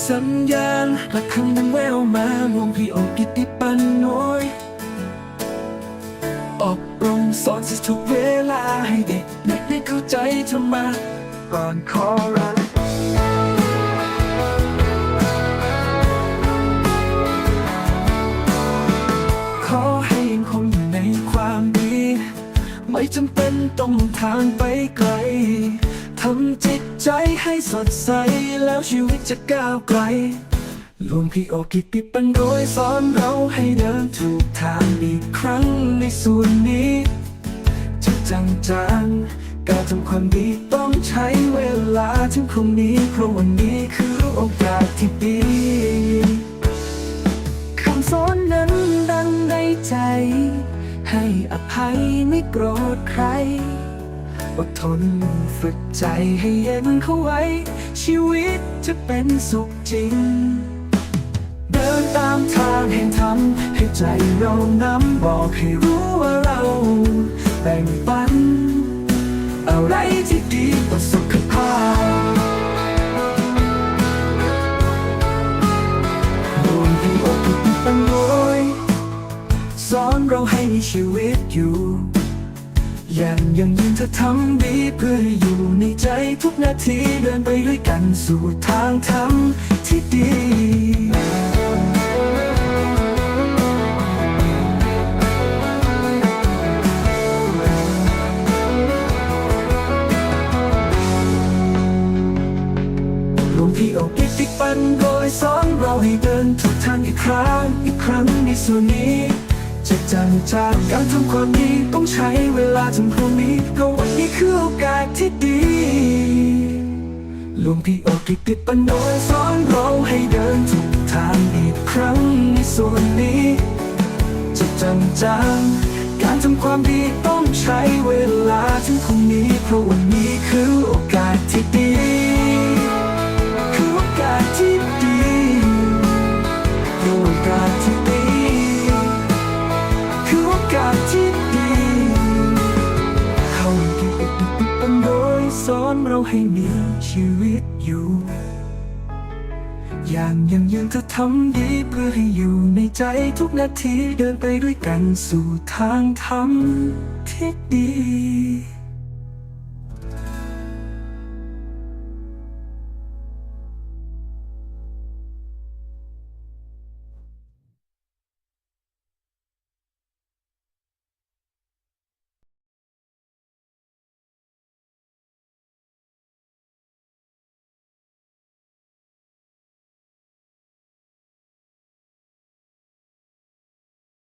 สัญญาณระฆังดังแววมาวงพี่โอกิติปันโนยอบรมสอนสิทุกเวลาให้เด็กนักได้เข้าใจธรรมะก่อนขอรักขอให้ยังคงอยู่ในความดี ไม่จำเป็นต้องทางไปไกล ทำจิตใจให้สดใส แล้วชีวิตจะก้าวไกลหลวงพี่โอกิติปันโดยสอนเราให้เดินถูกทางอีกครั้งในส่วนนี้จะจังจางการทำความดีต้องใช้เวลาถึงพรุ่งนี้ เพราะวันนี้คือโอกาสที่ดีคำสอนนั้นดังในใจ ให้อภัยไม่โกรธใคร อดทนฝึกใจให้เย็นเข้าไว้ ชีวิตจะเป็นสุขจริง เดินตามทางแห่งธรรมให้ใจเรานำบอกให้รู้ว่าเราแบ่งปัน อะไรที่ดีต่อสุขภาพโดนที่อกตั้งโดยสอนเราให้มีชีวิตอยู่ อย่างยังยืนเธอทำดีเพื่อให้อยู่ในใจทุกนาทีเดินไปด้วยกันสู่ทางธรรมที่ดีหลวงพี่โอกิติปันโดยสอนเราให้เดินทุกทางอีกครั้ง อีกครั้งในส่วนนี้ จะจังจากการทำความดีต้องใช้เวลาถึงพรุ่งนี้ก็วันนี้คือโอกาสที่ดีหลวงพี่โอกิติปันโดยสอนเราให้เดินทุกทางอีกครั้งในส่วนนี้ จะจำจางการทำความดีต้องใช้เวลาถึงพรุ่งนี้เพราะวันนี้คือโอกาสที่ดี สอนเราให้มีชีวิตอยู่ อย่างยังยืนเธอทำดีเพื่อให้อยู่ในใจทุกนาทีเดินไปด้วยกันสู่ทางธรรมที่ดี